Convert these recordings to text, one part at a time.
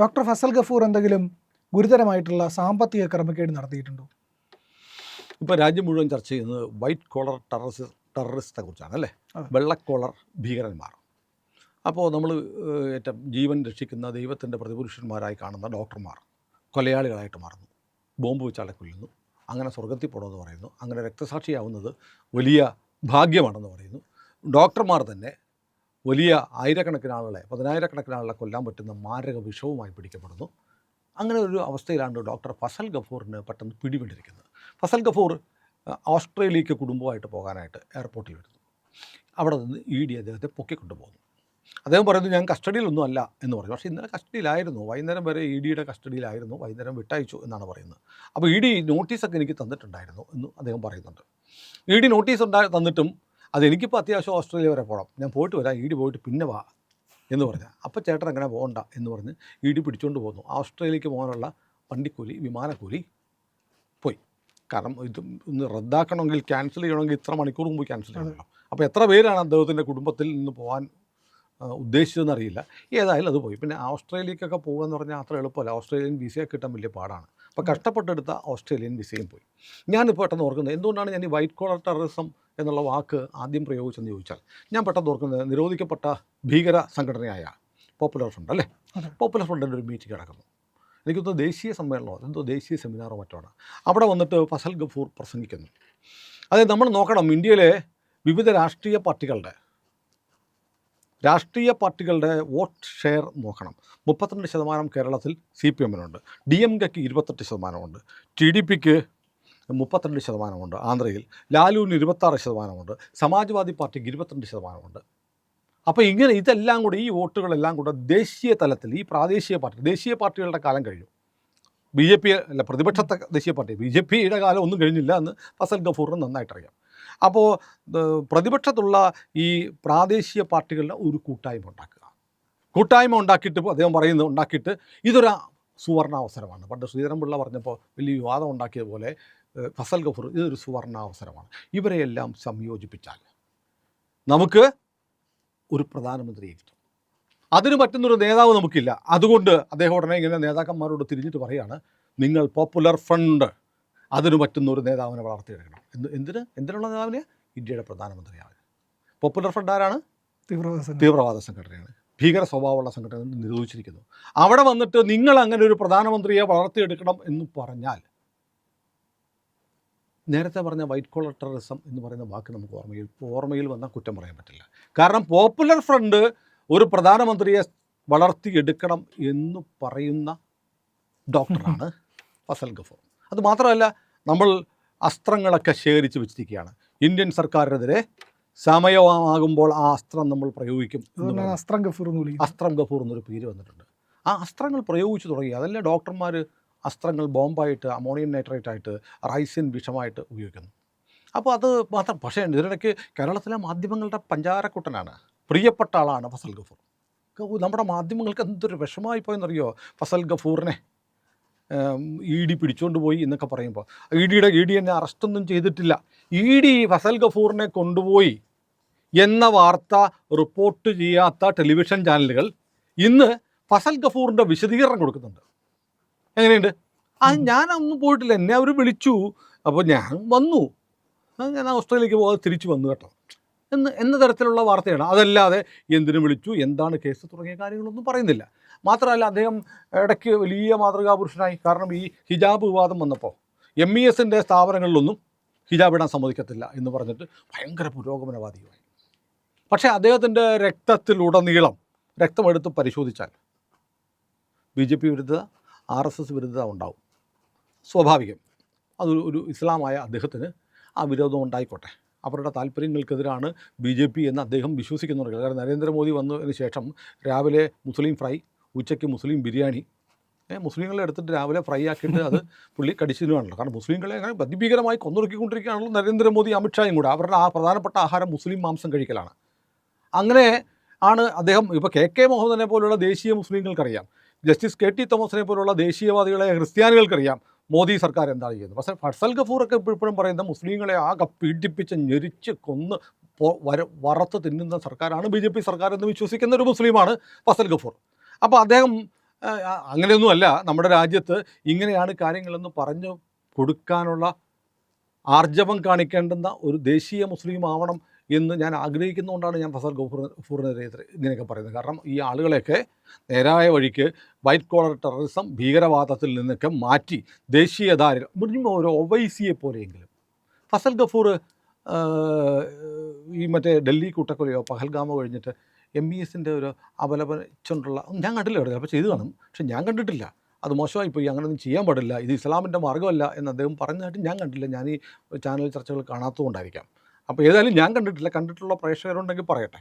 Doctor Fasal Gafoor എന്തെങ്കിലും ഗുരുതരമായിട്ടുള്ള സാമ്പത്തിക ക്രമക്കേട് നടത്തിയിട്ടുണ്ടോ? ഇപ്പോൾ രാജ്യം മുഴുവൻ ചർച്ച ചെയ്യുന്നത് വൈറ്റ് കോളർ ടെററിസ് ടെററിസ്റ്റിനെ കുറിച്ചാണ് അല്ലേ. വെള്ളക്കോളർ ഭീകരന്മാർ. അപ്പോൾ നമ്മൾ ഏറ്റവും ജീവൻ രക്ഷിക്കുന്ന ദൈവത്തിന്റെ പ്രതിപുരുഷന്മാരായി കാണുന്ന ഡോക്ടർമാർ കൊലയാളികളായിട്ട് മാറുന്നു. ബോംബ് വെച്ചാളെ കൊല്ലുന്നു അങ്ങനെ സ്വർഗത്തിൽ പോകണമെന്ന് പറയുന്നു. അങ്ങനെ രക്തസാക്ഷിയാവുന്നത് വലിയ ഭാഗ്യമാണെന്ന് പറയുന്നു. ഡോക്ടർമാർ തന്നെ വലിയ ആയിരക്കണക്കിന് ആളുകളെ പതിനായിരക്കണക്കിന് ആളുകളെ കൊല്ലാൻ പറ്റുന്ന മാരക വിഷവുമായി പിടിക്കപ്പെടുന്നു. അങ്ങനെ ഒരു അവസ്ഥയിലാണ് ഡോക്ടർ ഫസൽ ഗഫൂറിന് പെട്ടെന്ന് പിടിപെട്ടിരിക്കുന്നത്. ഫസൽ ഗഫൂർ ഓസ്ട്രേലിയക്ക് കുടുംബമായിട്ട് പോകാനായിട്ട് എയർപോർട്ടിൽ വരുന്നു. അവിടെ നിന്ന് ഇ ഡി അദ്ദേഹത്തെ പൊക്കിക്കൊണ്ടുപോകുന്നു. അദ്ദേഹം പറയുന്നത് ഞാൻ കസ്റ്റഡിയിലൊന്നും അല്ല എന്ന് പറയും പക്ഷേ ഇന്നലെ കസ്റ്റഡിയിലായിരുന്നു. വൈകുന്നേരം വരെ ഇ ഡിയുടെ കസ്റ്റഡിയിലായിരുന്നു. വൈകുന്നേരം വിട്ടയച്ചു എന്നാണ് പറയുന്നത്. അപ്പോൾ ഇ ഡി നോട്ടീസൊക്കെ എനിക്ക് തന്നിട്ടുണ്ടായിരുന്നു എന്ന് അദ്ദേഹം പറയുന്നുണ്ട്. ഇ ഡി നോട്ടീസ് ഉണ്ടായി തന്നിട്ടും അതെനിക്കിപ്പോൾ അത്യാവശ്യം ഓസ്ട്രേലിയ വരെ പോകണം ഞാൻ പോയിട്ട് വരാം ഡി പോയിട്ട് പിന്നെ വാ എന്ന് പറഞ്ഞാൽ അപ്പോൾ ചേട്ടൻ അങ്ങനെ പോകണ്ട എന്ന് പറഞ്ഞ് ഡി പിടിച്ചുകൊണ്ട് പോന്നു. ഓസ്ട്രേലിയക്ക് പോകാനുള്ള വണ്ടിക്കൂലി വിമാനക്കൂലി പോയി. കാരണം ഇത് ഒന്ന് റദ്ദാക്കണമെങ്കിൽ ക്യാൻസൽ ചെയ്യണമെങ്കിൽ ഇത്ര മണിക്കൂർ മുമ്പ് ക്യാൻസൽ ചെയ്യണമല്ലോ അപ്പോൾ എത്ര പേരാണ് അദ്ദേഹത്തിന്റെ കുടുംബത്തിൽ നിന്ന് പോകാൻ ഉദ്ദേശിച്ചതെന്നറിയില്ല ഉദ്ദേശിച്ചതെന്ന് അറിയില്ല. ഏതായാലും അത് പോയി. പിന്നെ ഓസ്ട്രേലിയക്കൊക്കെ പോകുക എന്ന് പറഞ്ഞാൽ അത്ര എളുപ്പമല്ല. ഓസ്ട്രേലിയൻ വിസയൊക്കെ കിട്ടാൻ വലിയ പാടാണ്. അപ്പോൾ കഷ്ടപ്പെട്ടെടുത്ത ഓസ്ട്രേലിയൻ വിസയും പോയി. ഞാനിപ്പോൾ പെട്ടെന്ന് ഓർക്കുന്നത് എന്തുകൊണ്ടാണ് ഞാൻ ഈ വൈറ്റ് കോളർ ടെററിസം എന്നുള്ള വാക്ക് ആദ്യം പ്രയോഗിച്ചെന്ന് ചോദിച്ചാൽ ഞാൻ പെട്ടെന്ന് ഓർക്കുന്നത് നിരോധിക്കപ്പെട്ട ഭീകര സംഘടനയായ പോപ്പുലർ ഫ്രണ്ട് അല്ലേ. പോപ്പുലർ ഫ്രണ്ടിന്റെ ഒരു മീറ്റിംഗ് നടക്കുന്നു. എനിക്കൊന്ന് ദേശീയ സമ്മേളനമോ എന്തോ ദേശീയ സെമിനാറോ മറ്റോ ആണ്. അവിടെ വന്നിട്ട് ഫസൽ ഗഫൂർ പ്രസംഗിക്കുന്നു. അതെ നമ്മൾ നോക്കണം ഇന്ത്യയിലെ വിവിധ രാഷ്ട്രീയ പാർട്ടികളുടെ രാഷ്ട്രീയ പാർട്ടികളുടെ വോട്ട് ഷെയർ നോക്കണം. മുപ്പത്തിരണ്ട് ശതമാനം കേരളത്തിൽ സി പി എമ്മിനുണ്ട്. ഡി എം കെക്ക് ഇരുപത്തെട്ട് ശതമാനമുണ്ട്. ടി ഡി പിക്ക് മുപ്പത്തിരണ്ട് ശതമാനമുണ്ട്. ആന്ധ്രയിൽ ലാലുവിന് ഇരുപത്താറ് ശതമാനമുണ്ട്. സമാജ്വാദി പാർട്ടിക്ക് ഇരുപത്തിരണ്ട് ശതമാനമുണ്ട്. അപ്പോൾ ഇങ്ങനെ ഇതെല്ലാം കൂടെ ഈ വോട്ടുകളെല്ലാം കൂടെ ദേശീയ തലത്തിൽ ഈ പ്രാദേശിക പാർട്ടി ദേശീയ പാർട്ടികളുടെ കാലം കഴിഞ്ഞു. ബി ജെ പി അല്ല പ്രതിപക്ഷത്തെ ദേശീയ പാർട്ടി ബി ജെ പിയുടെ കാലം ഒന്നും കഴിഞ്ഞില്ല എന്ന് ഫസൽ ഗഫൂറിന് നന്നായിട്ടറിയാം. അപ്പോൾ പ്രതിപക്ഷത്തുള്ള ഈ പ്രാദേശിക പാർട്ടികളുടെ ഒരു കൂട്ടായ്മ ഉണ്ടാക്കുക. കൂട്ടായ്മ ഉണ്ടാക്കിയിട്ട് അദ്ദേഹം പറയുന്നത് ഉണ്ടാക്കിയിട്ട് ഇതൊരു സുവർണാവസരമാണ്. പണ്ട് ശ്രീധരൻപിള്ള പറഞ്ഞപ്പോൾ വലിയ വിവാദം ഉണ്ടാക്കിയതുപോലെ ഫസൽ ഗഫൂർ ഇതൊരു സുവർണാവസരമാണ്. ഇവരെയെല്ലാം സംയോജിപ്പിച്ചാൽ നമുക്ക് ഒരു പ്രധാനമന്ത്രിയെ കിട്ടും. അതിന് പറ്റുന്നൊരു നേതാവ് നമുക്കില്ല. അതുകൊണ്ട് അദ്ദേഹം ഉടനെ ഇങ്ങനെ നേതാക്കന്മാരോട് തിരിഞ്ഞിട്ട് പറയാണ് നിങ്ങൾ പോപ്പുലർ ഫ്രണ്ട്. അതിന് പറ്റുന്ന ഒരു നേതാവിനെ വളർത്തിയെടുക്കണം. എന്ത് എന്തിന്? എന്തിനുള്ള നേതാവിനെ? ഇന്ത്യയുടെ പ്രധാനമന്ത്രിയാവും പോപ്പുലർ ഫ്രണ്ട് ആരാണ്? തീവ്രവാദ. തീവ്രവാദ സംഘടനയാണ്. ഭീകര സ്വഭാവമുള്ള സംഘടന നിരോധിച്ചിരിക്കുന്നു. അവിടെ വന്നിട്ട് നിങ്ങൾ അങ്ങനെ ഒരു പ്രധാനമന്ത്രിയെ വളർത്തിയെടുക്കണം എന്ന് പറഞ്ഞാൽ നേരത്തെ പറഞ്ഞ വൈറ്റ് കോളർ ടെററിസം എന്ന് പറയുന്ന വാക്ക് നമുക്ക് ഓർമ്മയിൽ ഓർമ്മയിൽ വന്നാൽ കുറ്റം പറയാൻ പറ്റില്ല. കാരണം പോപ്പുലർ ഫ്രണ്ട് ഒരു പ്രധാനമന്ത്രിയെ വളർത്തിയെടുക്കണം എന്ന് പറയുന്ന ഡോക്ടറാണ് ഫസൽ ഗഫൂർ. അത് മാത്രമല്ല നമ്മൾ അസ്ത്രങ്ങളൊക്കെ ശേഖരിച്ച് വെച്ചിരിക്കുകയാണ്. ഇന്ത്യൻ സർക്കാരിനെതിരെ സമയമാകുമ്പോൾ ആ അസ്ത്രം നമ്മൾ പ്രയോഗിക്കും അസ്ത്രം ഗഫൂർ അസ്ത്രം ഗഫൂർ എന്നൊരു പേര് വന്നിട്ടുണ്ട്. ആ അസ്ത്രങ്ങൾ പ്രയോഗിച്ചു തുടങ്ങി. അതല്ലേ ഡോക്ടർമാർ അസ്ത്രങ്ങൾ ബോംബായിട്ട് അമോണിയം നൈട്രേറ്റ് ആയിട്ട് റൈസിൻ വിഷമായിട്ട് ഉപയോഗിക്കുന്നു. അപ്പോൾ അത് മാത്രം പക്ഷേ ഇതിനിടയ്ക്ക് കേരളത്തിലെ മാധ്യമങ്ങളുടെ പഞ്ചാരക്കുട്ടനാണ്. പ്രിയപ്പെട്ട ആളാണ് ഫസൽ ഗഫൂർ. നമ്മുടെ മാധ്യമങ്ങൾക്ക് എന്തൊരു വിഷമായി പോയെന്നറിയോ? ഫസൽ ഗഫൂറിനെ ഇ ഡി പിടിച്ചുകൊണ്ട് പോയി എന്നൊക്കെ പറയുമ്പോൾ. ഇ ഡിയുടെ ഇ ഡി എന്നെ അറസ്റ്റൊന്നും ചെയ്തിട്ടില്ല. ഇ ഡി ഫസൽ ഗഫൂറിനെ കൊണ്ടുപോയി എന്ന വാർത്ത റിപ്പോർട്ട് ചെയ്യാത്ത ടെലിവിഷൻ ചാനലുകൾ ഇന്ന് ഫസൽ ഗഫൂറിന്റെ വിശദീകരണം കൊടുക്കുന്നുണ്ട്. എങ്ങനെയുണ്ട്? ആ ഞാനൊന്നും പോയിട്ടില്ല. എന്നെ അവർ വിളിച്ചു. അപ്പോൾ ഞാൻ വന്നു. ഞാൻ ഓസ്ട്രേലിയക്ക് പോകാതെ തിരിച്ചു വന്നു കേട്ടോ. എന്ന് എന്ന തരത്തിലുള്ള വാർത്തയാണ്. അതല്ലാതെ എന്തിനു വിളിച്ചു എന്താണ് കേസ് തുടങ്ങിയ കാര്യങ്ങളൊന്നും പറയുന്നില്ല. മാത്രമല്ല അദ്ദേഹം ഇടയ്ക്ക് വലിയ മാതൃകാ പുരുഷനായി കാരണം ഈ ഹിജാബ് വിവാദം വന്നപ്പോൾ എം ഇ എസിന്റെ സ്ഥാപനങ്ങളിലൊന്നും ഹിജാബ് ഇടാൻ സമ്മതിക്കത്തില്ല എന്ന് പറഞ്ഞിട്ട് ഭയങ്കര പുരോഗമനവാദിയുമായി. പക്ഷേ അദ്ദേഹത്തിന്റെ രക്തത്തിലുടനീളം രക്തമെടുത്ത് പരിശോധിച്ചാൽ ബി ജെ പി വിരുദ്ധത? ആർ എസ് എസ് വിരുദ്ധത ഉണ്ടാവും. സ്വാഭാവികം. അതൊരു ഒരു ഇസ്ലാമായ അദ്ദേഹത്തിന് ആ വിരോധം ഉണ്ടായിക്കോട്ടെ. അവരുടെ താല്പര്യങ്ങൾക്കെതിരാണ് ബി ജെ പി എന്ന് അദ്ദേഹം വിശ്വസിക്കുന്നുണ്ട്. കാരണം നരേന്ദ്രമോദി വന്നതിന് ശേഷം രാവിലെ മുസ്ലിം ഫ്രൈ ഉച്ചയ്ക്ക് മുസ്ലിം ബിരിയാണി. മുസ്ലിങ്ങളെ എടുത്തിട്ട് രാവിലെ ഫ്രൈ ആക്കിയിട്ട് അത് പുള്ളി കടിച്ചിരുവാണല്ലോ കാരണം മുസ്ലിങ്ങളെ അങ്ങനെ അതിഭീകരമായി കൊന്നൊടുക്കിക്കൊണ്ടിരിക്കുകയാണല്ലോ നരേന്ദ്രമോദി അമിത്ഷായും കൂടെ. അവരുടെ ആ പ്രധാനപ്പെട്ട ആഹാരം മുസ്ലിം മാംസം കഴിക്കലാണ്. അങ്ങനെ ആണ് അദ്ദേഹം ഇപ്പോൾ കെ കെ മുഹമ്മദിനെ പോലുള്ള ദേശീയ മുസ്ലിങ്ങൾക്കറിയാം. ജസ്റ്റിസ് കെ ടി തോമസിനെ പോലുള്ള ദേശീയവാദികളെ ക്രിസ്ത്യാനികൾക്കറിയാം. മോദി സർക്കാർ എന്താണ് ചെയ്യുന്നത്? പക്ഷേ ഫസൽ ഗഫൂറൊക്കെ ഇപ്പോഴും പറയുന്ന മുസ്ലിങ്ങളെ ആകെ പീഡിപ്പിച്ച് ഞെരിച്ച് കൊന്ന് വര വറുത്ത് തിന്നുന്ന സർക്കാരാണ് ബി ജെ പി സർക്കാർ എന്ന് വിശ്വസിക്കുന്ന ഒരു മുസ്ലിമാണ് ഫസൽ ഗഫൂർ. അപ്പോൾ അദ്ദേഹം അങ്ങനെയൊന്നുമല്ല. നമ്മുടെ രാജ്യത്ത് ഇങ്ങനെയാണ് കാര്യങ്ങളെന്ന് പറഞ്ഞു കൊടുക്കാനുള്ള ആർജവം കാണിക്കേണ്ടുന്ന ഒരു ദേശീയ മുസ്ലിം ആവണം എന്ന് ഞാൻ ആഗ്രഹിക്കുന്നതുകൊണ്ടാണ് ഞാൻ ഫസൽ ഗഫൂറിനെതിരെ ഇങ്ങനെയൊക്കെ പറയുന്നത്. കാരണം ഈ ആളുകളെയൊക്കെ നേരായ വഴിക്ക് വൈറ്റ് കോളർ ടെററിസം ഭീകരവാദത്തിൽ നിന്നൊക്കെ മാറ്റി ദേശീയധാര മിനിമം ഒരു ഒവൈസിയെ പോലെയെങ്കിലും. ഫസൽ ഗഫൂർ ഈ മറ്റേ ഡൽഹി കൂട്ടക്കൊലയോ പഹൽഗാമോ കഴിഞ്ഞിട്ട് എം ബി എസിന്റെ ഒരു അപലപിച്ചുകൊണ്ടുള്ള ഞാൻ കണ്ടില്ല അവിടെ അപ്പോൾ ചെയ്തു കാണും. പക്ഷെ ഞാൻ കണ്ടിട്ടില്ല. അത് മോശമായി പോയി. അങ്ങനെയൊന്നും ചെയ്യാൻ പാടില്ല. ഇത് ഇസ്ലാമിന്റെ മാർഗമല്ല എന്ന് അദ്ദേഹം പറഞ്ഞതായിട്ട് ഞാൻ കണ്ടില്ല. ഞാൻ ഈ ചാനൽ ചർച്ചകൾ കാണാത്തതുകൊണ്ടായിരിക്കാം. അപ്പോൾ ഏതായാലും ഞാൻ കണ്ടിട്ടില്ല കണ്ടിട്ടുള്ള പ്രേക്ഷകരുണ്ടെങ്കിൽ പറയട്ടെ.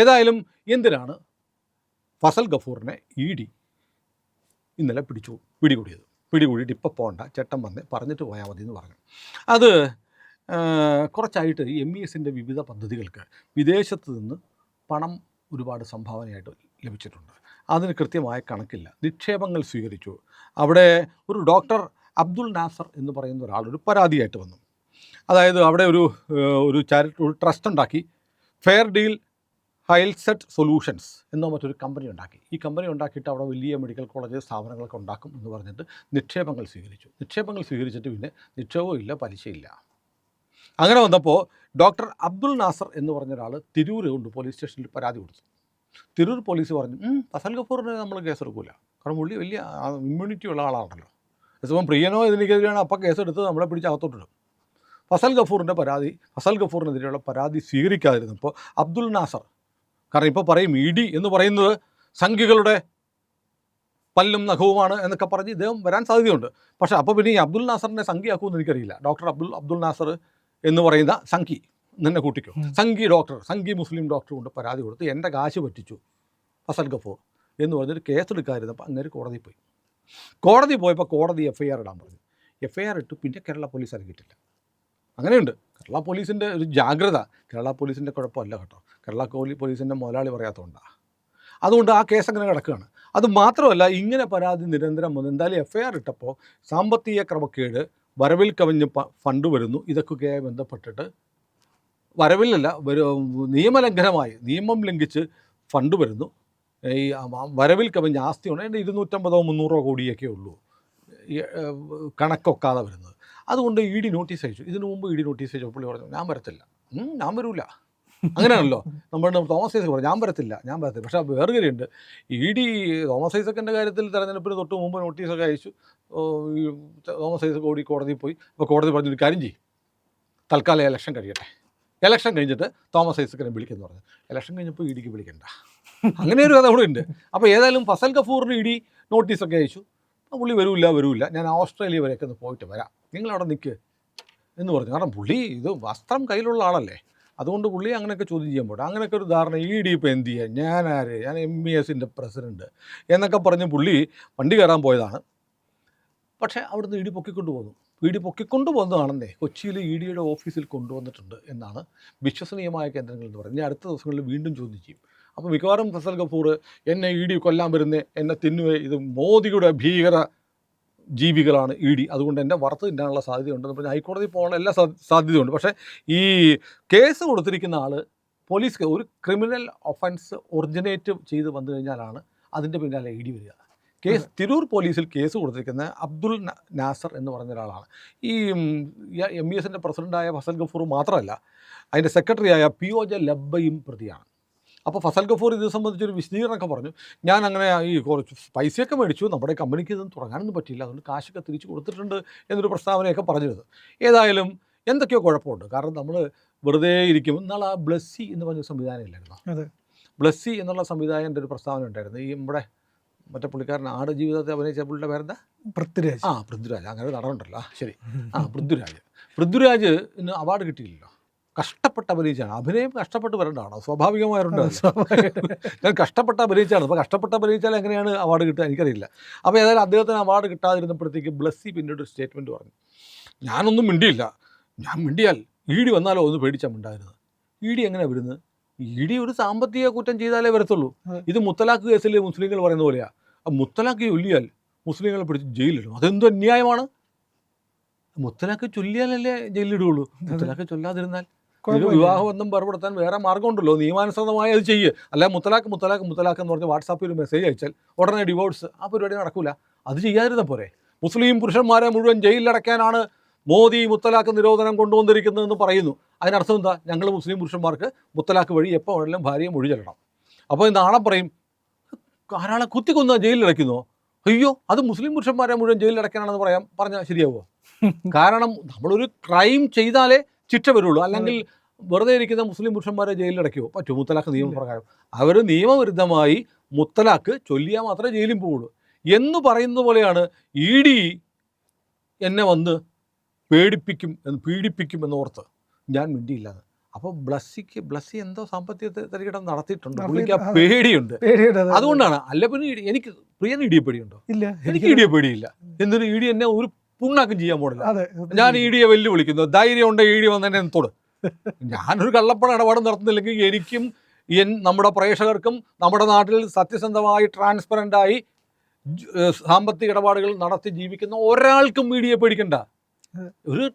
ഏതായാലും എന്തിനാണ് ഫസൽ ഗഫൂറിനെ ഇ ഡി ഇന്നലെ പിടിച്ചു പിടികൂടിയത്? പിടികൂടിയിട്ട് ഇപ്പോൾ പോകണ്ട ചേട്ടൻ വന്ന് പറഞ്ഞിട്ട് പോയാൽ മതി എന്ന് പറഞ്ഞു. അത് കുറച്ചായിട്ട് എം ഇ എസിന്റെ വിവിധ പദ്ധതികൾക്ക് വിദേശത്ത് നിന്ന് പണം ഒരുപാട് സംഭാവനയായിട്ട് ലഭിച്ചിട്ടുണ്ട്. അതിന് കൃത്യമായ കണക്കില്ല. നിക്ഷേപങ്ങൾ സ്വീകരിച്ചു. അവിടെ ഒരു ഡോക്ടർ അബ്ദുൾ നാസർ എന്ന് പറയുന്ന ഒരാൾ ഒരു പരാതിയായിട്ട് വന്നു. അതായത് അവിടെ ഒരു ഒരു ചാരിറ്റി ഒരു ട്രസ്റ്റ് ഉണ്ടാക്കി. ഫെയർ ഡീൽ ഹൈൽസെറ്റ് സൊല്യൂഷൻസ് എന്നോ മറ്റൊരു കമ്പനി ഉണ്ടാക്കി. ഈ കമ്പനി ഉണ്ടാക്കിയിട്ട് അവിടെ വലിയ മെഡിക്കൽ കോളേജ് സ്ഥാപനങ്ങളൊക്കെ ഉണ്ടാക്കും എന്ന് പറഞ്ഞിട്ട് നിക്ഷേപങ്ങൾ സ്വീകരിച്ചു. നിക്ഷേപങ്ങൾ സ്വീകരിച്ചിട്ട് പിന്നെ നിക്ഷേപവും ഇല്ല പലിശയില്ല. അങ്ങനെ വന്നപ്പോൾ ഡോക്ടർ അബ്ദുൾ നാസർ എന്ന് പറഞ്ഞ ഒരാൾ തിരൂർ കൊണ്ട് പോലീസ് സ്റ്റേഷനിൽ പരാതി കൊടുത്തു. തിരൂർ പോലീസ് പറഞ്ഞു "ഉം, ഫസൽ കപൂറിന് നമ്മൾ കേസെടുക്കില്ല കാരണം പുള്ളി വലിയ ഇമ്മ്യൂണിറ്റി ഉള്ള ആളാണല്ലോ. അതേസമയം പ്രിയനോ ഇതിനെതിരെയാണ് അപ്പം കേസെടുത്ത് നമ്മളെ പിടിച്ച് അകത്തോട്ടിടും. ഫസൽ ഗഫൂറിന്റെ പരാതി ഫസൽ ഗഫൂറിനെതിരെയുള്ള പരാതി സ്വീകരിക്കാതിരുന്നപ്പോൾ അബ്ദുൽ നാസർ കാരണം ഇപ്പോൾ പറയും ഇ ഡി എന്ന് പറയുന്നത് സംഖ്യകളുടെ പല്ലും നഖവുമാണ് എന്നൊക്കെ പറഞ്ഞ് ഇദ്ദേഹം വരാൻ സാധ്യതയുണ്ട്. പക്ഷേ അപ്പോൾ പിന്നെ ഈ അബ്ദുൽ നാസറിനെ സംഖ്യയാക്കുമെന്ന് എനിക്കറിയില്ല. ഡോക്ടർ അബ്ദുൽ അബ്ദുൽ നാസർ എന്ന് പറയുന്ന സംഖി നിന്നെ കൂട്ടിക്കോ. സംഖി ഡോക്ടർ സംഖി മുസ്ലിം ഡോക്ടർ കൊണ്ട് പരാതി കൊടുത്ത് എന്റെ കാശ് പറ്റിച്ചു ഫസൽ ഗഫൂർ എന്ന് പറഞ്ഞൊരു കേസെടുക്കാതിരുന്നപ്പോൾ അങ്ങനെ കോടതി പോയി. കോടതി പോയപ്പോൾ കോടതി എഫ് ഐ ആർ ഇടാൻ പറഞ്ഞു. എഫ് ഐ ആർ ഇട്ടു പിന്നെ കേരള പോലീസ് ഇറങ്ങിയിട്ടില്ല. അങ്ങനെയുണ്ട്. കേരള പോലീസിന്റെ ഒരു ജാഗ്രത കേരള പോലീസിന്റെ കുഴപ്പമല്ല കേട്ടോ. കേരള പോലീസിന്റെ മുതലാളി പറയാത്തതുകൊണ്ടാണ് അതുകൊണ്ട് ആ കേസ് അങ്ങനെ കിടക്കുകയാണ്. അത് മാത്രമല്ല ഇങ്ങനെ പരാതി നിരന്തരം വന്നു എന്തായാലും എഫ് ഐ ആർ ഇട്ടപ്പോൾ സാമ്പത്തിക ക്രമക്കേട് വരവിൽ കവിഞ്ഞ് ഫണ്ട് വരുന്നു. ഇതൊക്കെയായി ബന്ധപ്പെട്ടിട്ട് വരവിലല്ല വര നിയമലംഘനമായി നിയമം ലംഘിച്ച് ഫണ്ട് വരുന്നു. ഈ വരവിൽ കവിഞ്ഞ ആസ്തിയുണ്ട് അതിന്റെ ഇരുന്നൂറ്റമ്പതോ മുന്നൂറോ കോടിയൊക്കെ ഉള്ളൂ. കണക്കൊക്കാതെ വരുന്നത്. അതുകൊണ്ട് ഇ ഡി നോട്ടീസ് അയച്ചു. ഇതിനു മുമ്പ് ഇ ഡി നോട്ടീസ് അയച്ചു പുള്ളി പറഞ്ഞു ഞാൻ വരത്തില്ല. ഞാൻ വരൂല. അങ്ങനെയാണല്ലോ. നമ്മൾ തോമസ് ഐസക് പറഞ്ഞു ഞാൻ വരത്തില്ല ഞാൻ വരത്തില്ല. പക്ഷേ വേറെ കാര്യമുണ്ട്. ഇ ഡി തോമസ് ഐസക്കിന്റെ കാര്യത്തിൽ തെരഞ്ഞെടുപ്പിന് തൊട്ട് മുമ്പ് നോട്ടീസൊക്കെ അയച്ചു. തോമസ് ഐസക് ഓടി കോടതിയിൽ പോയി. അപ്പോൾ കോടതി പറഞ്ഞു ഒരു കാര്യം ചെയ്യും. തൽക്കാലം ഇലക്ഷൻ കഴിയട്ടെ. ഇലക്ഷൻ കഴിഞ്ഞിട്ട് തോമസ് ഐസക്കിനെ വിളിക്കുന്നു പറഞ്ഞു. ഇലക്ഷൻ കഴിഞ്ഞപ്പോൾ ഇ ഡിക്ക് വിളിക്കണ്ട. അങ്ങനെ ഒരു കഥ അവിടെ ഉണ്ട് അപ്പോൾ ഏതായാലും ഫസൽ കഫൂറിന് ഇ ഡി നോട്ടീസൊക്കെ അയച്ചു. പുള്ളി വരൂല്ല വരൂല്ല. ഞാൻ ഓസ്ട്രേലിയ വരെയൊക്കെ ഒന്ന് പോയിട്ട് വരാം. നിങ്ങളവിടെ നിൽക്ക് എന്ന് പറഞ്ഞു. കാരണം പുള്ളി ഇത് വസ്ത്രം കയ്യിലുള്ള ആളല്ലേ. അതുകൊണ്ട് പുള്ളി അങ്ങനെയൊക്കെ ചോദ്യം ചെയ്യാൻ പോട്ടെ. അങ്ങനെയൊക്കെ ഒരു ധാരണ ഇ ഡി ഇപ്പോൾ എന്ത് ചെയ്യാൻ ഞാൻ ആര്? ഞാൻ എം ഇ എസിന്റെ പ്രസിഡന്റ് എന്നൊക്കെ പറഞ്ഞ് പുള്ളി വണ്ടി കയറാൻ പോയതാണ്. പക്ഷേ അവിടുന്ന് ഇ ഡി പൊക്കിക്കൊണ്ട് പോന്നു. ഇ ഡി പൊക്കിക്കൊണ്ട് പോകുന്നതാണെന്നേ കൊച്ചിയിൽ ഇ ഡിയുടെ ഓഫീസിൽ കൊണ്ടുവന്നിട്ടുണ്ട് എന്നാണ് വിശ്വസനീയമായ കേന്ദ്രങ്ങൾ എന്ന് ഇനി അടുത്ത ദിവസങ്ങളിൽ വീണ്ടും ചോദ്യം ചെയ്യും. അപ്പോൾ മിക്കവാറും ഫസൽ ഗഫൂർ എന്നെ ഇ ഡി കൊല്ലാൻ വരുന്നേ എന്നെ തിന്നുവേ ഇത് മോദിയുടെ ഭീകര ജീവികളാണ് ഇ ഡി. അതുകൊണ്ട് എന്നെ വറുത്ത് തിന്നാനുള്ള സാധ്യതയുണ്ട് പറഞ്ഞാൽ ഹൈക്കോടതി പോകാനുള്ള എല്ലാ സാ- സാധ്യതയുണ്ട്. പക്ഷേ ഈ കേസ് കൊടുത്തിരിക്കുന്ന ആൾ പോലീസ് ഒരു ക്രിമിനൽ ഒഫൻസ് ഒറിജിനേറ്റ് ചെയ്ത് വന്നു കഴിഞ്ഞാലാണ് അതിന്റെ പിന്നാലെ ഇ ഡി വരിക. കേസ് തിരൂർ പോലീസിൽ കേസ് കൊടുത്തിരിക്കുന്ന അബ്ദുൾ നാസർ എന്ന് പറഞ്ഞ ഒരാളാണ്. ഈ എം ഇ എസിന്റെ പ്രസിഡന്റായ ഫസൽ ഗഫൂർ മാത്രമല്ല അതിന്റെ സെക്രട്ടറിയായ പി ഒ ജെ ലബ്ബയും പ്രതിയാണ്. അപ്പോൾ ഫസൽ ഗഫൂർ ഇത് സംബന്ധിച്ചൊരു വിശദീകരണമൊക്കെ പറഞ്ഞു. ഞാൻ അങ്ങനെ ഈ കുറച്ച് പൈസയൊക്കെ മേടിച്ചു. നമ്മുടെ കമ്പനിക്ക് ഇതൊന്നും തുടങ്ങാനൊന്നും പറ്റിയില്ല. അതുകൊണ്ട് കാശൊക്കെ തിരിച്ചു കൊടുത്തിട്ടുണ്ട് എന്നൊരു പ്രസ്താവനയൊക്കെ പറഞ്ഞിരുന്നു. ഏതായാലും എന്തൊക്കെയോ കുഴപ്പമുണ്ട്. കാരണം നമ്മൾ വെറുതെ ഇരിക്കും. എന്നാൽ ആ ബ്ലസ്സി എന്ന് പറഞ്ഞ സംവിധാനം ഇല്ലായിരുന്നു. അതെ. ബ്ലസ്സി എന്നുള്ള സംവിധായകന്റെ ഒരു പ്രസ്താവന ഉണ്ടായിരുന്നു. ഈ നമ്മുടെ മറ്റേ പുള്ളിക്കാരൻ ആട് ജീവിതത്തെ അഭിനയിച്ച പുള്ളിയുടെ പേരെന്താ? പൃഥ്വിരാജ്. ആ പൃഥ്വിരാജ്. അങ്ങനെ നടന്നുണ്ടല്ലോ ശരി. ആ പൃഥ്വിരാജ്. പൃഥ്വിരാജ് ഇന്ന് അവാർഡ് കിട്ടിയില്ലല്ലോ. കഷ്ടപ്പെട്ട് അഭിനയിച്ചാണ്. അഭിനയം കഷ്ടപ്പെട്ട് വരേണ്ടതാണ്. സ്വാഭാവികമായിട്ടുണ്ട് ഞാൻ കഷ്ടപ്പെട്ട് അഭിനയിച്ചാണ്. അപ്പോൾ കഷ്ടപ്പെട്ട് അഭിനയിച്ചാൽ എങ്ങനെയാണ് അവാർഡ് കിട്ടുക എനിക്കറിയില്ല. അപ്പോൾ ഏതായാലും അദ്ദേഹത്തിന് അവാർഡ് കിട്ടാതിരുന്നപ്പോഴത്തേക്ക് ബ്ലസ്സി പിന്നീട് ഒരു സ്റ്റേറ്റ്മെന്റ് പറഞ്ഞു. ഞാനൊന്നും മിണ്ടിയില്ല. ഞാൻ മിണ്ടിയാൽ ഇ ഡി വന്നാലോ ഒന്ന് പേടിച്ചാൽ മിണ്ടായിരുന്നു ഇ ഡി എങ്ങനെയാണ് വരുന്നത്? ഇ ഡി ഒരു സാമ്പത്തിക കുറ്റം ചെയ്താലേ വരത്തുള്ളൂ. ഇത് മുത്തലാഖ് കേസിൽ മുസ്ലിങ്ങൾ പറയുന്ന പോലെയാണ് മുത്തലാഖ് ചൊല്ലിയാൽ മുസ്ലിങ്ങളെ പിടിച്ച് ജയിലിടും അതെന്തോ അന്യായമാണ്? മുത്തലാഖ് ചൊല്ലിയാലല്ലേ ജയിലിടുകയുള്ളൂ മുത്തലാഖ് ചൊല്ലാതിരുന്നാൽ കുഴപ്പമില്ല. വിവാഹബന്ധം വേർപെടുത്താൻ വേറെ മാർഗമുണ്ടല്ലോ നിയമാനുസൃതമായി അത് ചെയ്യുക അല്ല മുത്തലാക്ക് മുത്തലാക്ക് മുത്തലാക്ക് എന്ന് പറഞ്ഞ് വാട്സാപ്പിൽ ഒരു മെസ്സേജ് അയച്ചാൽ ഉടനെ ഡിവോഴ്സ് ആ പരിപാടി നടക്കൂല. അത് ചെയ്യാതിരുന്ന പോരെ. മുസ്ലിം പുരുഷന്മാരെ മുഴുവൻ ജയിലിലടയ്ക്കാനാണ് മോദി മുത്തലാക്ക് നിരോധനം കൊണ്ടുവന്നിരിക്കുന്നതെന്ന് പറയുന്നു. അതിനർത്ഥം എന്താ? ഞങ്ങൾ മുസ്ലിം പുരുഷന്മാർക്ക് മുത്തലാക്ക് വഴി എപ്പോൾ വേണമെങ്കിലും ഭാര്യയെ മൊഴി ചെല്ലണം. അപ്പോൾ നാളെ പറയും ആരാളെ കുത്തിക്കൊന്ന ജയിലിലടയ്ക്കുന്നോ അയ്യോ അത് മുസ്ലിം പുരുഷന്മാരെ മുഴുവൻ ജയിലിലടയ്ക്കാനാണെന്ന് പറയാം. പറഞ്ഞാൽ ശരിയാവുമോ കാരണം നമ്മളൊരു ക്രൈം ചെയ്താലേ ശിക്ഷ വരുള്ളൂ. അല്ലെങ്കിൽ വെറുതെ ഇരിക്കുന്ന മുസ്ലിം പുരുഷന്മാരെ ജയിലിലടയ്ക്കുമോ പറ്റുമോ മുത്തലാഖ് നിയമപ്രകാരം അവർ നിയമവിരുദ്ധമായി മുത്തലാഖ് ചൊല്ലിയാൽ മാത്രമേ ജയിലിൽ പോവുള്ളൂ. എന്ന് പറയുന്നത് പോലെയാണ് ഇ ഡി എന്നെ വന്ന് പേടിപ്പിക്കും എന്ന് പീഡിപ്പിക്കും എന്നോർത്ത് ഞാൻ മിണ്ടിയില്ലാതെ അപ്പോൾ ബ്ലസ്സിക്ക് ബ്ലസ്സി എന്തോ സാമ്പത്തിക തരികിടം നടത്തിയിട്ടുണ്ട്. പുള്ളിക്ക് ആ പേടിയുണ്ട്. അതുകൊണ്ടാണ്. അല്ല പിന്നെ എനിക്ക് പ്രിയന് ഇടിയെ പേടിയുണ്ടോ? ഇല്ല എനിക്ക് ഇടിയെ പേടിയില്ല. എന്നിട്ട് ഇടി എന്നെ ഒരു പുണ്ണാക്കും ചെയ്യാൻ പോടില്ല. ഞാൻ ഇ ഡിയെ വെല്ലുവിളിക്കുന്നു. ധൈര്യം ഉണ്ട് ഇ ഡി വന്നെ തൊട്. ഞാനൊരു കള്ളപ്പണ ഇടപാട് നടത്തുന്നില്ലെങ്കിൽ എനിക്കും എൻ നമ്മുടെ പ്രേക്ഷകർക്കും നമ്മുടെ നാട്ടിൽ സത്യസന്ധമായി ട്രാൻസ്പെറന്റായി സാമ്പത്തിക ഇടപാടുകൾ നടത്തി ജീവിക്കുന്ന ഒരാൾക്കും മീഡിയ പേടിക്കണ്ട. ഒരു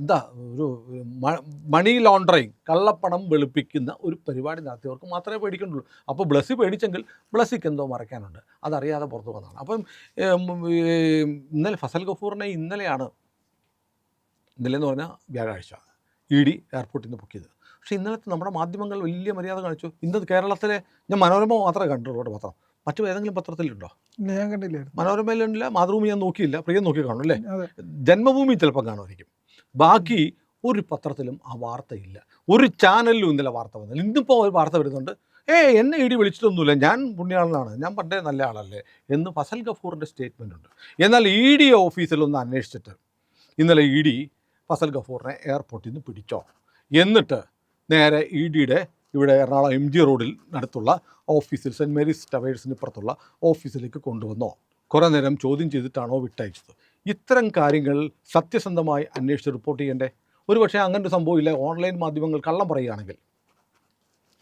എന്താ ഒരു മണി ലോണ്ടറിങ് കള്ളപ്പണം വെളുപ്പിക്കുന്ന ഒരു പരിപാടി നടത്തിയവർക്ക് മാത്രമേ പേടിക്കണ്ടുള്ളൂ. അപ്പോൾ ബ്ലസ്സി പേടിച്ചെങ്കിൽ ബ്ലസ്സിക്ക് എന്തോ മറയ്ക്കാനുണ്ട്. അതറിയാതെ പുറത്തു വന്നതാണ്. അപ്പം ഇന്നലെ ഫസൽ ഗഫൂറിനെ ഇന്നലെയാണ് ഇന്നലെ എന്ന് പറഞ്ഞാൽ വ്യാഴാഴ്ച. ഇ ഡി എയർപോർട്ടിൽ നിന്ന് ബുക്ക് ചെയ്തത്. പക്ഷേ ഇന്നലത്തെ നമ്മുടെ മാധ്യമങ്ങൾ വലിയ മര്യാദ കാണിച്ചു. ഇന്നത് കേരളത്തിലെ ഞാൻ മനോരമ മാത്രമേ കണ്ടുള്ളൂ അവിടെ പത്രം. മറ്റു ഏതെങ്കിലും പത്രത്തിലുണ്ടോ? ഞാൻ കണ്ടില്ല മനോരമയിലുണ്ടില്ല മാതൃഭൂമി ഞാൻ നോക്കിയില്ല. പ്രിയം നോക്കി കാണും അല്ലേ? ജന്മഭൂമി ചിലപ്പോൾ കാണുമായിരിക്കും. ബാക്കി ഒരു പത്രത്തിലും ആ വാർത്തയില്ല ഒരു ചാനലിലും ഇന്നലെ വാർത്ത വന്നില്ല. ഇന്നിപ്പോൾ ഒരു വാർത്ത വരുന്നുണ്ട്. ഏ എന്നെ ഇടി വിളിച്ചിട്ടൊന്നുമില്ല. ഞാൻ പുണ്യാളനാണ്. ഞാൻ പണ്ടേ നല്ല ആളല്ലേ എന്ന് ഫസൽ ഗഫൂറിന്റെ സ്റ്റേറ്റ്മെന്റ് ഉണ്ട്. എന്നാൽ ഇ ഡി ഓഫീസിലൊന്ന് അന്വേഷിച്ചിട്ട് ഇന്നലെ ഇ ഡി ഫസൽ ഗഫൂറിനെ എയർപോർട്ടിൽ നിന്ന് പിടിച്ചോ. എന്നിട്ട് നേരെ ഇ ഡിയുടെ ഇവിടെ എറണാകുളം എം ജി റോഡിൽ അടുത്തുള്ള ഓഫീസിൽ സെന്റ് മേരീസ് ടവേഴ്സിന് ഇപ്പുറത്തുള്ള ഓഫീസിലേക്ക് കൊണ്ടുവന്നോ. കുറേ നേരം ചോദ്യം ചെയ്തിട്ടാണോ വിട്ടയച്ചത്. ഇത്തരം കാര്യങ്ങൾ സത്യസന്ധമായി അന്വേഷിച്ച് റിപ്പോർട്ട് ചെയ്യണ്ടേ? ഒരുപക്ഷെ അങ്ങനെ ഒരു സംഭവമില്ല. ഓൺലൈൻ മാധ്യമങ്ങൾ കള്ളം പറയുകയാണെങ്കിൽ.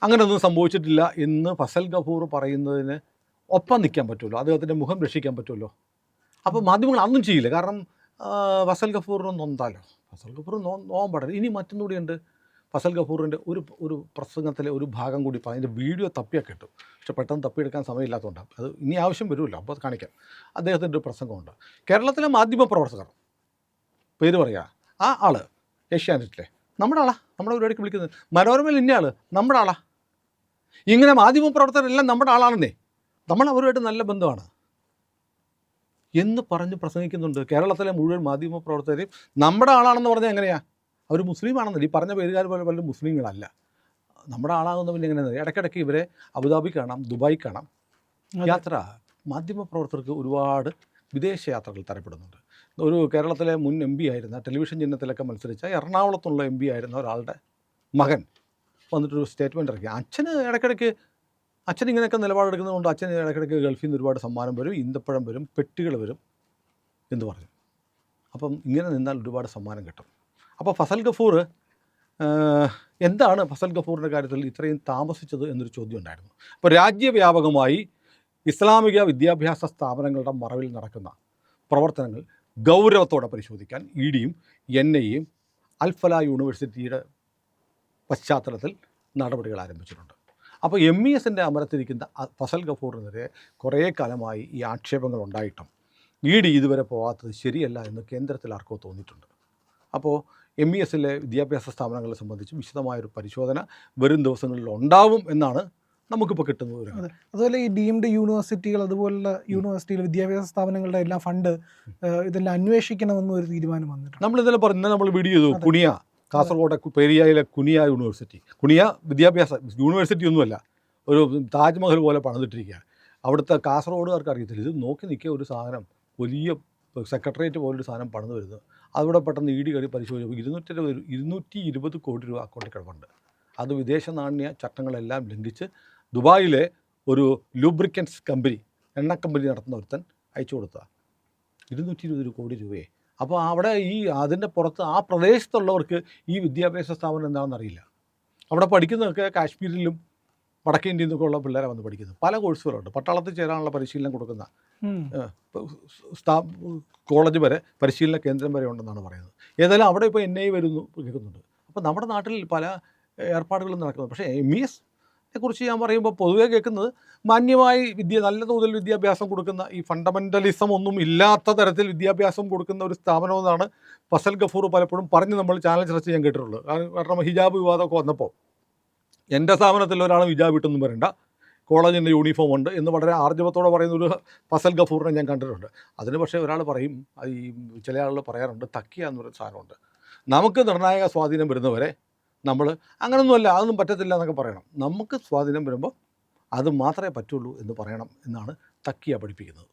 അങ്ങനെയൊന്നും സംഭവിച്ചിട്ടില്ല എന്ന് ഫസൽ ഗഫൂർ പറയുന്നതിന് ഒപ്പം നിൽക്കാൻ പറ്റുമല്ലോ. അദ്ദേഹത്തിന്റെ മുഖം രക്ഷിക്കാൻ പറ്റുമല്ലോ. അപ്പോൾ മാധ്യമങ്ങൾ അന്നും ചെയ്യില്ല. കാരണം ഫസൽ ഗഫൂറിനൊന്നും നൊന്താലോ ഫസൽ ഗഫൂർ നോ നോവാൻ പാടില്ല. ഇനി മറ്റൊന്നും കൂടിയുണ്ട് ഫസൽ ഗഫൂറിന്റെ ഒരു ഒരു പ്രസംഗത്തിലെ ഒരു ഭാഗം കൂടി അതിന്റെ വീഡിയോ തപ്പിയൊക്കെ കിട്ടും. പക്ഷെ പെട്ടെന്ന് തപ്പിയെടുക്കാൻ സമയമില്ലാത്തതുകൊണ്ടാണ് അത് ഇനി ആവശ്യം വരുമല്ലോ അപ്പോൾ അത് കാണിക്കാം. അദ്ദേഹത്തിന്റെ ഒരു പ്രസംഗമുണ്ട്. കേരളത്തിലെ മാധ്യമ പ്രവർത്തകർ പേര് പറയുക ആ ആൾ ഏഷ്യാനെറ്റിലെ. നമ്മുടെ ആളാ. നമ്മുടെ പരിപാടിക്ക് വിളിക്കുന്നത്. മനോരമയിൽ ഇന്ന ആൾ. നമ്മുടെ ആളാ. ഇങ്ങനെ മാധ്യമ പ്രവർത്തകരെല്ലാം നമ്മുടെ ആളാണെന്നേ. നമ്മൾ അവരുമായിട്ട് നല്ല ബന്ധമാണ്. എന്ന് പറഞ്ഞ് പ്രസംഗിക്കുന്നുണ്ട്. കേരളത്തിലെ മുഴുവൻ മാധ്യമ പ്രവർത്തകരെയും നമ്മുടെ ആളാണെന്ന് പറഞ്ഞാൽ എങ്ങനെയാ? അവർ മുസ്ലിം ആണെന്നല്ല ഈ പറഞ്ഞ പേരുകാർ പോലെ പല മുസ്ലിങ്ങളല്ല. നമ്മുടെ ആളാകുന്ന പിന്നെ എങ്ങനെയാണ് ഇടയ്ക്കിടയ്ക്ക് ഇവരെ അബുദാബി കാണാം ദുബായ് കാണാം. യാത്ര മാധ്യമ പ്രവർത്തകർക്ക് ഒരുപാട് വിദേശ യാത്രകൾ തരപ്പെടുന്നുണ്ട്. ഒരു കേരളത്തിലെ മുൻ എം പി ആയിരുന്ന ടെലിവിഷൻ ചിഹ്നത്തിലൊക്കെ മത്സരിച്ച എറണാകുളത്തുള്ള എം പി ആയിരുന്ന ഒരാളുടെ മകൻ വന്നിട്ടൊരു സ്റ്റേറ്റ്മെന്റ് ഇറക്കി. അച്ഛന് ഇടയ്ക്കിടയ്ക്ക് അച്ഛൻ ഇങ്ങനെയൊക്കെ നിലപാടെടുക്കുന്നതുകൊണ്ട് അച്ഛൻ ഇടയ്ക്കിടയ്ക്ക് ഗൾഫിൽ നിന്ന് ഒരുപാട് സമ്മാനം വരും ഈന്തപ്പഴം വരും പെട്ടികൾ വരും എന്ന് പറഞ്ഞു. അപ്പം ഇങ്ങനെ നിന്നാൽ ഒരുപാട് സമ്മാനം കിട്ടും. അപ്പോൾ ഫസൽ ഗഫൂർ എന്താണ് ഫസൽ ഗഫൂറിന്റെ കാര്യത്തിൽ ഇത്രയും താമസിച്ചത് എന്നൊരു ചോദ്യം ഉണ്ടായിരുന്നു. അപ്പോൾ രാജ്യവ്യാപകമായി ഇസ്ലാമിക വിദ്യാഭ്യാസ സ്ഥാപനങ്ങളുടെ മറവിൽ നടക്കുന്ന പ്രവർത്തനങ്ങൾ ഗൗരവത്തോടെ പരിശോധിക്കാൻ ഇ ഡിയും എൻ ഐയും അൽഫല യൂണിവേഴ്സിറ്റിയുടെ പശ്ചാത്തലത്തിൽ നടപടികൾ ആരംഭിച്ചിട്ടുണ്ട്. അപ്പോൾ എം ഇ എസിന്റെ അമരത്തിരിക്കുന്ന ഫസൽ ഗഫൂറിനെതിരെ കുറേ കാലമായി ഈ ആക്ഷേപങ്ങൾ ഉണ്ടായിട്ടും. ഇ ഡി ഇതുവരെ പോകാത്തത് ശരിയല്ല എന്ന് കേന്ദ്രത്തിൽ ആർക്കോ തോന്നിയിട്ടുണ്ട്. അപ്പോൾ എം ഇ എസിലെ വിദ്യാഭ്യാസ സ്ഥാപനങ്ങളെ സംബന്ധിച്ച് വിശദമായൊരു പരിശോധന വരും ദിവസങ്ങളിൽ ഉണ്ടാവും എന്നാണ് നമുക്കിപ്പോൾ കിട്ടുന്ന വിവരം അതെ. അതുപോലെ ഈ ഡീംഡ് യൂണിവേഴ്സിറ്റികൾ അതുപോലുള്ള യൂണിവേഴ്സിറ്റികൾ വിദ്യാഭ്യാസ സ്ഥാപനങ്ങളുടെ എല്ലാം ഫണ്ട് ഇതെല്ലാം അന്വേഷിക്കണമെന്ന് ഒരു തീരുമാനം വന്നിട്ടുണ്ട്. നമ്മൾ ഇന്നലെ പറഞ്ഞു നമ്മൾ വീഡിയോ ചെയ്തു അതെ. കാസർഗോഡ് പെരിയയിലെ കുനിയ യൂണിവേഴ്സിറ്റി. കുനിയ വിദ്യാഭ്യാസ യൂണിവേഴ്സിറ്റി ഒന്നുമല്ല. ഒരു താജ്മഹൽ പോലെ പണിതിട്ടിരിക്കുക അവിടുത്തെ കാസർഗോഡുകാർക്ക് അറിയത്തില്ല. ഇത് നോക്കി നിൽക്കിയ ഒരു സാധനം. വലിയ സെക്രട്ടേറിയറ്റ് പോലൊരു സാധനം പണിത് വരുന്നത്. അവിടെ പെട്ടെന്ന് ഇടി കയറി പരിശോധിച്ചു. ഇരുന്നൂറ്റി ഇരുപത് ഇരുന്നൂറ്റി ഇരുപത് കോടി രൂപ അക്കൗണ്ടിൽ കിടപ്പുണ്ട്. അത് വിദേശ നാണ്യ ചട്ടങ്ങളെല്ലാം ലംഘിച്ച് ദുബായിലെ ഒരു ലൂബ്രിക്കൻസ് കമ്പനി എണ്ണ കമ്പനി നടത്തുന്ന ഒരുത്തൻ അയച്ചു കൊടുത്തതാണ് ഇരുന്നൂറ്റി ഇരുപത് കോടി രൂപയെ. അപ്പോൾ അവിടെ ഈ അതിന്റെ പുറത്ത് ആ പ്രദേശത്തുള്ളവർക്ക് ഈ വിദ്യാഭ്യാസ സ്ഥാപനം എന്താണെന്ന് അറിയില്ല. അവിടെ പഠിക്കുന്നതൊക്കെ കാശ്മീരിലും വടക്കേ ഇന്ത്യയിൽ നിന്നൊക്കെ ഉള്ള പിള്ളേരെ വന്ന് പഠിക്കുന്നത്. പല കോഴ്സുകളുണ്ട്. പട്ടാളത്തിൽ ചേരാനുള്ള പരിശീലനം കൊടുക്കുന്ന. സ്ഥാ കോളേജ് വരെ പരിശീലന കേന്ദ്രം വരെ ഉണ്ടെന്നാണ് പറയുന്നത്. ഏതായാലും അവിടെ ഇപ്പോൾ എൻ ഐ വരുന്നു കേൾക്കുന്നുണ്ട്. അപ്പോൾ നമ്മുടെ നാട്ടിൽ പല ഏർപ്പാടുകളും നടക്കുന്നത് പക്ഷേ എം ഇ എസിനെ കുറിച്ച് ഞാൻ പറയുമ്പോൾ പൊതുവെ കേൾക്കുന്നത് മാന്യമായി വിദ്യ നല്ല തോതിൽ വിദ്യാഭ്യാസം കൊടുക്കുന്ന ഈ ഫണ്ടമെന്റലിസം ഒന്നും ഇല്ലാത്ത തരത്തിൽ വിദ്യാഭ്യാസം കൊടുക്കുന്ന ഒരു സ്ഥാപനമെന്നാണ് ഫസൽ ഗഫൂർ പലപ്പോഴും പറഞ്ഞ് നമ്മൾ ചാനൽ ചർച്ച ചെയ്യാൻ കേട്ടിട്ടുള്ളത്. കാരണം- കാരണം ഹിജാബ് വിവാദമൊക്കെ വന്നപ്പോൾ എന്റെ സ്ഥാപനത്തിൽ ഒരാൾ ഹിജാബ് ഇട്ടൊന്നും വരണ്ട കോളേജിന്റെ യൂണിഫോം ഉണ്ട് എന്ന് വളരെ ആർജവത്തോടെ പറയുന്ന ഒരു ഫസൽ ഗഫൂറിനെ ഞാൻ കണ്ടിട്ടുണ്ട്. അതിന് പക്ഷേ ഒരാൾ പറയും ഈ ചില ആളുകൾ പറയാറുണ്ട് തക്കിയ എന്നൊരു സാധനമുണ്ട്. നമുക്ക് നിർണായക സ്വാധീനം വരുന്നവരെ നമ്മൾ അങ്ങനൊന്നുമല്ല അതൊന്നും പറ്റത്തില്ല എന്നൊക്കെ പറയണം. നമുക്ക് സ്വാധീനം വരുമ്പോൾ അത് മാത്രമേ പറ്റുള്ളൂ എന്ന് പറയണം എന്നാണ് തക്കിയ പഠിപ്പിക്കുന്നത്.